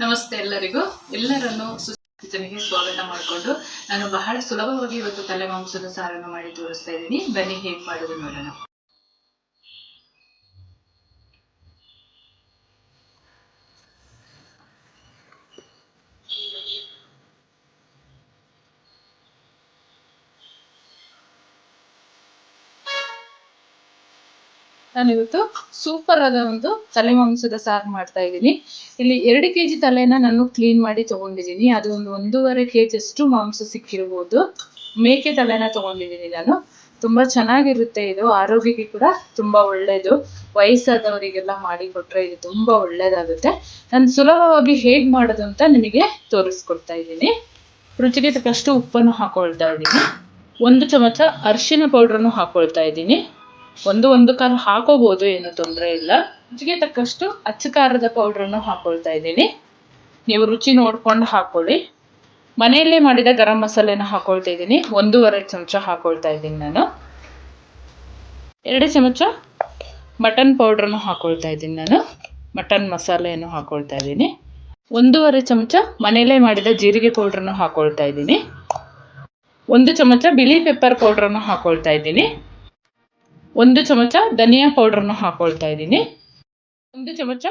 ನಮಸ್ತೆ ಎಲ್ಲರಿಗೂ. ಎಲ್ಲರನ್ನು ಸುಸ್ಥಿತಿಗೆ ಸ್ವಾಗತ ಮಾಡಿಕೊಂಡು ನಾನು ಬಹಳ ಸುಲಭವಾಗಿ ಇವತ್ತು ತಲೆ ಮಾಂಸದ ಸಾರನ್ನು ಮಾಡಿ ತೋರಿಸ್ತಾ ಇದ್ದೀನಿ. ಬನ್ನಿ, ಹೇಗೆ ಮಾಡೋದು ನೋಡೋಣ. ನಾನಿವತ್ತು ಸೂಪರ್ ಆದ ಒಂದು ತಲೆ ಮಾಂಸದ ಸಾರು ಮಾಡ್ತಾ ಇದ್ದೀನಿ. ಇಲ್ಲಿ ಎರಡು ಕೆ ಜಿ ತಲೆನ ನಾನು ಕ್ಲೀನ್ ಮಾಡಿ ತಗೊಂಡಿದ್ದೀನಿ. ಅದು ಒಂದು ಒಂದೂವರೆ ಕೆ ಅಷ್ಟು ಮಾಂಸ ಸಿಕ್ಕಿರ್ಬೋದು. ಮೇಕೆ ತಲೆನ ತಗೊಂಡಿದ್ದೀನಿ ನಾನು. ತುಂಬಾ ಚೆನ್ನಾಗಿರುತ್ತೆ ಇದು. ಆರೋಗ್ಯಕ್ಕೆ ಕೂಡ ತುಂಬಾ ಒಳ್ಳೇದು. ವಯಸ್ಸಾದವರಿಗೆಲ್ಲ ಮಾಡಿ ಕೊಟ್ರೆ ಇದು ತುಂಬಾ ಒಳ್ಳೆಯದಾಗುತ್ತೆ ನಾನು ಸುಲಭವಾಗಿ ಹೇಗೆ ಮಾಡೋದು ಅಂತ ನಿಮಗೆ ತೋರಿಸ್ಕೊಡ್ತಾ ಇದ್ದೀನಿ. ರುಚಿಗೆ ತಕ್ಕಷ್ಟು ಉಪ್ಪನ್ನು ಹಾಕೊಳ್ತಾ ಇದ್ದೀನಿ. ಒಂದು ಚಮಚ ಅರಿಶಿನ ಪೌಡ್ರನ್ನು ಹಾಕೊಳ್ತಾ ಇದ್ದೀನಿ. ಒಂದು ಒಂದು ಕಾಲು ಹಾಕೋಬಹುದು ಏನು ತೊಂದರೆ ಇಲ್ಲ. ರುಚಿಗೆ ತಕ್ಕಷ್ಟು ಅಚ್ಚ ಖಾರದ ಪೌಡ್ರನ್ನು ಹಾಕೊಳ್ತಾ ಇದ್ದೀನಿ. ನೀವು ರುಚಿ ನೋಡ್ಕೊಂಡು ಹಾಕೊಳ್ಳಿ. ಮನೆಯಲ್ಲೇ ಮಾಡಿದ ಗರಂ ಮಸಾಲೆನ ಹಾಕೊಳ್ತಾ ಇದ್ದೀನಿ. ಒಂದೂವರೆ ಚಮಚ ಹಾಕೊಳ್ತಾ ಇದ್ದೀನಿ ನಾನು. ಎರಡು ಚಮಚ ಮಟನ್ ಪೌಡ್ರನ್ನು ಹಾಕೊಳ್ತಾ ಇದ್ದೀನಿ ನಾನು. ಮಟನ್ ಮಸಾಲೆಯನ್ನು ಹಾಕೊಳ್ತಾ ಇದ್ದೀನಿ. ಒಂದೂವರೆ ಚಮಚ ಮನೆಯಲ್ಲೇ ಮಾಡಿದ ಜೀರಿಗೆ ಪೌಡ್ರನ್ನು ಹಾಕೊಳ್ತಾ ಇದ್ದೀನಿ. ಒಂದು ಚಮಚ ಬಿಳಿ ಪೆಪ್ಪರ್ ಪೌಡ್ರನ್ನು ಹಾಕೊಳ್ತಾ ಇದ್ದೀನಿ. ಒಂದು ಚಮಚ ಧನಿಯಾ ಅನ್ನು ಹಾಕೊಳ್ತಾ ಇದ್ದೀನಿ. ಒಂದು ಚಮಚ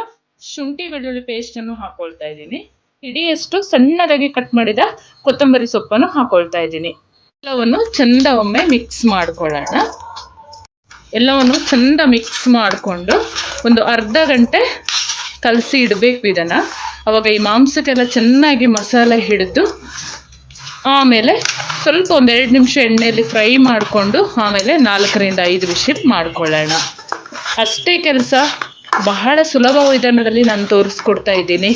ಶುಂಠಿ ಬೆಳ್ಳುಳ್ಳಿ ಪೇಸ್ಟನ್ನು ಹಾಕೊಳ್ತಾ ಇದ್ದೀನಿ. ಹಿಡಿಯಷ್ಟು ಸಣ್ಣದಾಗಿ ಕಟ್ ಮಾಡಿದ ಕೊತ್ತಂಬರಿ ಸೊಪ್ಪನ್ನು ಹಾಕೊಳ್ತಾ ಇದ್ದೀನಿ. ಎಲ್ಲವನ್ನು ಚಂದ ಒಮ್ಮೆ ಮಿಕ್ಸ್ ಮಾಡ್ಕೊಳ್ಳೋಣ. ಎಲ್ಲವನ್ನು ಚಂದ ಮಿಕ್ಸ್ ಮಾಡಿಕೊಂಡು ಒಂದು ಅರ್ಧ ಗಂಟೆ ಕಲಸಿ ಇಡಬೇಕು ಇದನ್ನು. ಅವಾಗ ಈ ಮಾಂಸಕ್ಕೆಲ್ಲ ಚೆನ್ನಾಗಿ ಮಸಾಲೆ ಹಿಡಿದು ಆಮೇಲೆ ಸ್ವಲ್ಪ ಒಂದೆರಡು ನಿಮಿಷ ಎಣ್ಣೆಯಲ್ಲಿ ಫ್ರೈ ಮಾಡಿಕೊಂಡು ಆಮೇಲೆ ನಾಲ್ಕರಿಂದ ಐದು ವಿಷಿಲ್ ಮಾಡ್ಕೊಳ್ಳೋಣ. ಅಷ್ಟೇ ಕೆಲಸ. ಬಹಳ ಸುಲಭ ವಿಧಾನದಲ್ಲಿ ನಾನು ತೋರಿಸ್ಕೊಡ್ತಾ ಇದ್ದೀನಿ.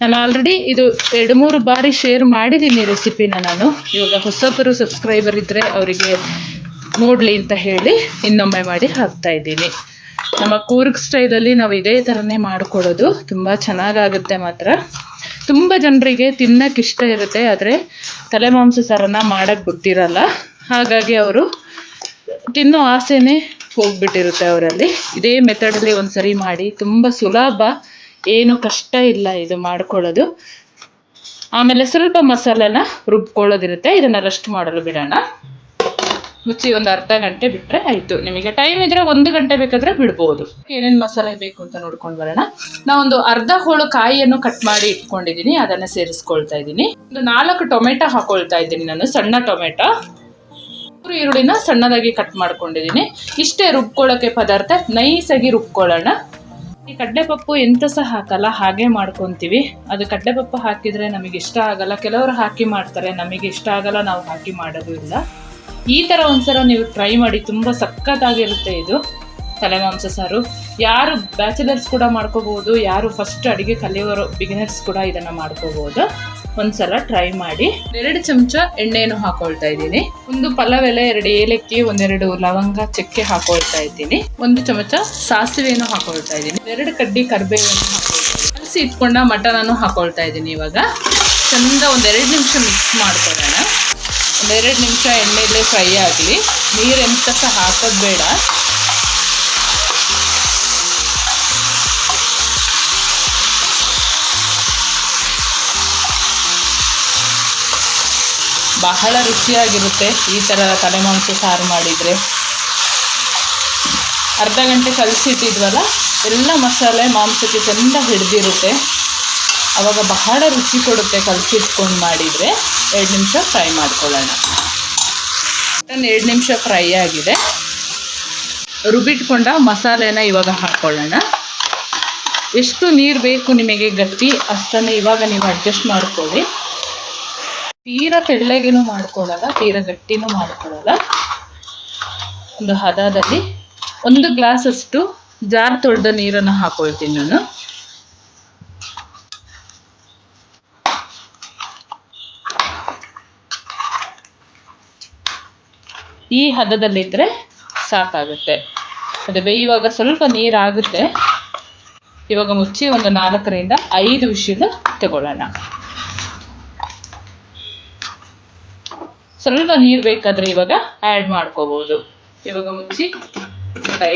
ನಾನು ಆಲ್ರೆಡಿ ಇದು ಎರಡು ಮೂರು ಬಾರಿ ಶೇರ್ ಮಾಡಿದ್ದೀನಿ ರೆಸಿಪಿನ ನಾನು. ಇವಾಗ ಹೊಸಬರು ಸಬ್ಸ್ಕ್ರೈಬರ್ ಇದ್ದರೆ ಅವರಿಗೆ ನೋಡಲಿ ಅಂತ ಹೇಳಿ ಇನ್ನೊಮ್ಮೆ ಮಾಡಿ ಹಾಕ್ತಾ ಇದ್ದೀನಿ. ನಮ್ಮ ಕೂರ್ಗ್ ಸ್ಟೈಲಲ್ಲಿ ನಾವು ಇದೇ ಥರನೇ ಮಾಡಿಕೊಡೋದು. ತುಂಬ ಚೆನ್ನಾಗಾಗುತ್ತೆ ಮಾತ್ರ. ತುಂಬ ಜನರಿಗೆ ತಿನ್ನಕ್ಕೆ ಇಷ್ಟ ಇರುತ್ತೆ, ಆದರೆ ತಲೆ ಮಾಂಸ ಸಾರನ್ನ ಮಾಡಕ್ಕೆ ಗೊತ್ತಿರಲ್ಲ ಹಾಗಾಗಿ ಅವರು ತಿನ್ನೋ ಆಸೆನೇ ಹೋಗ್ಬಿಟ್ಟಿರುತ್ತೆ ಅವರಲ್ಲಿ. ಇದೇ ಮೆಥಡಲ್ಲಿ ಒಂದು ಸರಿ ಮಾಡಿ, ತುಂಬ ಸುಲಭ, ಏನು ಕಷ್ಟ ಇಲ್ಲ ಇದು ಮಾಡ್ಕೊಳ್ಳೋದು. ಆಮೇಲೆ ಸ್ವಲ್ಪ ಮಸಾಲೆನ ರುಬ್ಕೊಳ್ಳೋದಿರುತ್ತೆ ಇದನ್ನು ರೆಸ್ಟ್ ಮಾಡಲು ಬಿಡೋಣ. ಮುಚ್ಚಿ ಒಂದು ಅರ್ಧ ಗಂಟೆ ಬಿಟ್ಟರೆ ಆಯಿತು. ನಿಮಗೆ ಟೈಮ್ ಇದ್ರೆ ಒಂದು ಗಂಟೆ ಬೇಕಾದರೆ ಬಿಡ್ಬೋದು. ಏನೇನು ಮಸಾಲೆ ಬೇಕು ಅಂತ ನೋಡ್ಕೊಂಡು ಬರೋಣ. ನಾವೊಂದು ಅರ್ಧ ಹೋಳು ಕಾಯಿಯನ್ನು ಕಟ್ ಮಾಡಿ ಇಟ್ಕೊಂಡಿದ್ದೀನಿ ಅದನ್ನು ಸೇರಿಸ್ಕೊಳ್ತಾ ಇದ್ದೀನಿ ಒಂದು ನಾಲ್ಕು ಟೊಮೆಟೊ ಹಾಕೊಳ್ತಾ ಇದ್ದೀನಿ ನಾನು, ಸಣ್ಣ ಟೊಮೆಟೊ. ಮೂರು ಈರುಳ್ಳಿನ ಸಣ್ಣದಾಗಿ ಕಟ್ ಮಾಡ್ಕೊಂಡಿದ್ದೀನಿ ಇಷ್ಟೇ ರುಬ್ಕೊಳ್ಳೋಕ್ಕೆ ಪದಾರ್ಥ ನೈಸಾಗಿ ರುಬ್ಕೊಳ್ಳೋಣ. ಈ ಕಡ್ಲೆಪಪ್ಪು ಎಂತ ಸಹ ಹಾಕಲ್ಲ, ಹಾಗೆ ಮಾಡ್ಕೊತೀವಿ. ಅದು ಕಡ್ಲೆಪಪ್ಪು ಹಾಕಿದ್ರೆ ನಮಗೆ ಇಷ್ಟ ಆಗಲ್ಲ. ಕೆಲವರು ಹಾಕಿ ಮಾಡ್ತಾರೆ, ನಮಗೆ ಇಷ್ಟ ಆಗಲ್ಲ, ನಾವು ಹಾಕಿ ಮಾಡೋದು ಇಲ್ಲ. ಈ ಥರ ಒಂದ್ಸಲ ನೀವು ಟ್ರೈ ಮಾಡಿ ತುಂಬ ಸಖತ್ತಾಗಿರುತ್ತೆ ಇದು. ತಲೆ ಮಾಂಸ ಸಾರು. ಯಾರು ಬ್ಯಾಚುಲರ್ಸ್ ಕೂಡ ಮಾಡ್ಕೋಬಹುದು, ಯಾರು ಫಸ್ಟ್ ಅಡುಗೆ ಕಲಿಯೋರು ಬಿಗಿನರ್ಸ್ ಕೂಡ ಇದನ್ನು ಮಾಡ್ಕೋಬಹುದು. ಒಂದ್ಸಲ ಟ್ರೈ ಮಾಡಿ. ಎರಡು ಚಮಚ ಎಣ್ಣೆಯನ್ನು ಹಾಕೊಳ್ತಾ ಇದ್ದೀನಿ. ಒಂದು ಪಲಾವ್ ಎಲೆ ಎರಡು ಏಲಕ್ಕಿ, ಒಂದೆರಡು ಲವಂಗ ಚಕ್ಕೆ ಹಾಕೊಳ್ತಾ ಇದ್ದೀನಿ. ಒಂದು ಚಮಚ ಸಾಸಿವೆಯನ್ನು ಹಾಕೊಳ್ತಾ ಇದ್ದೀನಿ. ಎರಡು ಕಡ್ಡಿ ಕರಿಬೇವನ್ನು ಹಾಕೊಳ್ತಾ ಕಲಸಿ ಇಟ್ಕೊಂಡ ಮಟನನ್ನು ಹಾಕೊಳ್ತಾ ಇದ್ದೀನಿ ಇವಾಗ. ಚಂದ ಒಂದೆರಡು ನಿಮಿಷ ಮಿಕ್ಸ್ ಮಾಡ್ಕೊಳ್ಳೋಣ ಒಂದೆರಡು ನಿಮಿಷ ಎಣ್ಣೆಯಲ್ಲೇ ಫ್ರೈ ಆಗಲಿ. ನೀರು ಎಂತ ಸಹ ಹಾಕೋದು ಬೇಡ ಬಹಳ ರುಚಿಯಾಗಿರುತ್ತೆ ಈ ಥರ ತಲೆಮಾಂಸ ಸಾರು ಮಾಡಿದರೆ. ಅರ್ಧ ಗಂಟೆ ಕಲಸಿಟ್ಟಿದ್ವಲ್ಲ, ಎಲ್ಲ ಮಸಾಲೆ ಮಾಂಸಕ್ಕೆ ಚೆಂದ ಹಿಡಿದಿರುತ್ತೆ. ಆವಾಗ ಬಹಳ ರುಚಿ ಕೊಡುತ್ತೆ ಕಲಸಿಟ್ಕೊಂಡು ಮಾಡಿದರೆ ಎರಡು ನಿಮಿಷ ಫ್ರೈ ಮಾಡ್ಕೊಳ್ಳೋಣ. ಮಟನ್ ಎರಡು ನಿಮಿಷ ಫ್ರೈ ಆಗಿದೆ. ರುಬ್ಬಿಟ್ಕೊಂಡ ಮಸಾಲೆನ ಇವಾಗ ಹಾಕ್ಕೊಳ್ಳೋಣ ಎಷ್ಟು ನೀರು ಬೇಕು ನಿಮಗೆ ಗಟ್ಟಿ, ಅಷ್ಟನ್ನು ಇವಾಗ ನೀವು ಅಡ್ಜಸ್ಟ್ ಮಾಡ್ಕೊಳ್ಳಿ. ತೀರಾ ತೆಳ್ಳಗೇನು ಮಾಡ್ಕೊಳ್ಳಲ್ಲ, ತೀರಾ ಗಟ್ಟಿನೂ ಮಾಡ್ಕೊಳ್ಳಲ್ಲ. ಒಂದು ಹದದಲ್ಲಿ ಒಂದು ಗ್ಲಾಸಷ್ಟು ಜಾರ್ ತೊಳೆದ ನೀರನ್ನು ಹಾಕ್ಕೊಳ್ತೀನಿ ನಾನು. ಈ ಹದದಲ್ಲಿದ್ದರೆ ಸಾಕಾಗುತ್ತೆ. ಅದು ಬೇಯುವಾಗ ಸ್ವಲ್ಪ ನೀರಾಗುತ್ತೆ. ಇವಾಗ ಮುಚ್ಚಿ ಒಂದು ನಾಲ್ಕರಿಂದ ಐದು ವಿಷಲು ತಗೊಳ್ಳೋಣ. ಸ್ವಲ್ಪ ನೀರು ಬೇಕಾದರೆ ಇವಾಗ ಆ್ಯಡ್ ಮಾಡ್ಕೋಬೋದು. ಇವಾಗ ಮುಚ್ಚಿ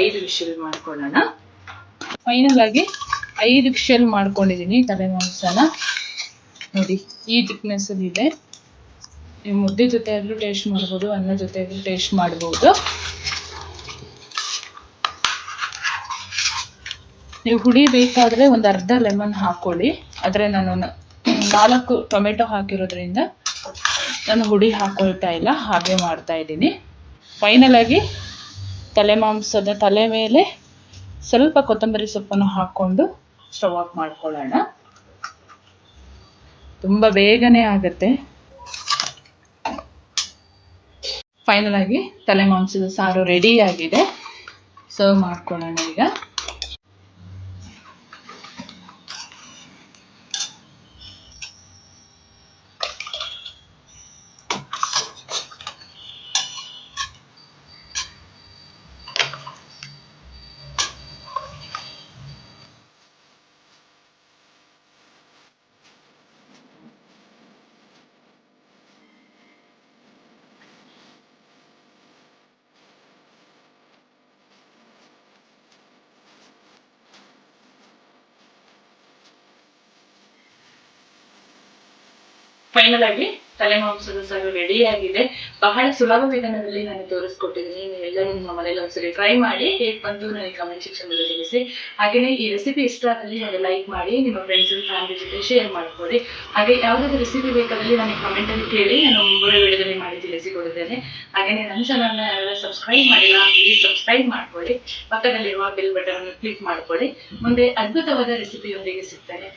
ಐದು ವಿಷಲ್ ಮಾಡ್ಕೊಳ್ಳೋಣ. ಫೈನಲ್ ಆಗಿ ಐದು ವಿಷಲ್ ಮಾಡ್ಕೊಂಡಿದ್ದೀನಿ ತಲೆ ಮಾಂಸನ ನೋಡಿ, ಈ ಥಿಕ್ನೆಸ್ ಇದೆ. ನೀವು ಮುದ್ದೆ ಜೊತೆ ಆದ್ರೂ ಟೇಸ್ಟ್ ಮಾಡ್ಬೋದು, ಅನ್ನ ಜೊತೆ ಆದ್ರೂ ಟೇಸ್ಟ್ ಮಾಡ್ಬೋದು. ನೀವು ಹುಳಿ ಬೇಕಾದ್ರೆ ಒಂದು ಅರ್ಧ ಲೆಮನ್ ಹಾಕೊಳ್ಳಿ. ಆದರೆ ನಾನು ನಾಲ್ಕು ಟೊಮೆಟೊ ಹಾಕಿರೋದ್ರಿಂದ ನಾನು ಹುಡಿ ಹಾಕೊಳ್ತಾ ಇಲ್ಲ, ಹಾಗೆ ಮಾಡ್ತಾ ಇದ್ದೀನಿ. ಫೈನಲ್ ಆಗಿ ತಲೆ ಮಾಂಸದ ತಲೆ ಮೇಲೆ ಸ್ವಲ್ಪ ಕೊತ್ತಂಬರಿ ಸೊಪ್ಪನ್ನು ಹಾಕ್ಕೊಂಡು ಸ್ಟವ್ ಆಫ್ ಮಾಡ್ಕೊಳ್ಳೋಣ. ತುಂಬ ಬೇಗನೆ ಆಗುತ್ತೆ. ಫೈನಲ್ ಆಗಿ ತಲೆ ಮಾಂಸದ ಸಾರು ರೆಡಿ ಆಗಿದೆ. ಸರ್ವ್ ಮಾಡ್ಕೊಳ್ಳೋಣ ಈಗ. ಫೈನಲ್ ಆಗಿ ತಲೆ ಮಾಂಸದ ಸಾರು ರೆಡಿ ಆಗಿದೆ ಬಹಳ ಸುಲಭ ವಿಧಾನದಲ್ಲಿ ನಾನು ತೋರಿಸ್ಕೊಟ್ಟಿದ್ದೀನಿ. ನೀವೆಲ್ಲರೂ ನಿಮ್ಮ ಮನೇಲಿ ಒಂದ್ಸರಿ ಟ್ರೈ ಮಾಡಿ ಹೇಗೆ ಬಂದು ನನಗೆ ಕಮೆಂಟ್ ಸೆಕ್ಷನ್ನಲ್ಲಿ ತಿಳಿಸಿ. ಹಾಗೆಯೇ ಈ ರೆಸಿಪಿ ಇಷ್ಟ ಆದಲ್ಲಿ ಹಾಗೆ ಲೈಕ್ ಮಾಡಿ, ನಿಮ್ಮ ಫ್ರೆಂಡ್ಸ್ ಫ್ಯಾಮಿಲಿ ಜೊತೆ ಶೇರ್ ಮಾಡ್ಕೊಡಿ ಹಾಗೆ ಯಾವುದಾದ್ರು ರೆಸಿಪಿ ಬೇಕಾದಲ್ಲಿ ನನಗೆ ಕಮೆಂಟಲ್ಲಿ ಕೇಳಿ, ನಾನು ಮುಂಬರುವ ವಿಡಿಯೋದಲ್ಲಿ ಮಾಡಿ ತಿಳಿಸಿಕೊಡುತ್ತೇನೆ. ಹಾಗೆಯೇ ನನ್ನ ಚಾನಲ್ನ ಯಾರು ಸಬ್ಸ್ಕ್ರೈಬ್ ಮಾಡಿಲ್ಲ ಪ್ಲೀಸ್ ಸಬ್ಸ್ಕ್ರೈಬ್ ಮಾಡ್ಕೊಳ್ಳಿ. ಪಕ್ಕದಲ್ಲಿರುವ ಬೆಲ್ ಬಟನ್ ಕ್ಲಿಕ್ ಮಾಡ್ಕೊಳ್ಳಿ. ಮುಂದೆ ಅದ್ಭುತವಾದ ರೆಸಿಪಿಯೊಂದಿಗೆ ಸಿಗ್ತೇನೆ.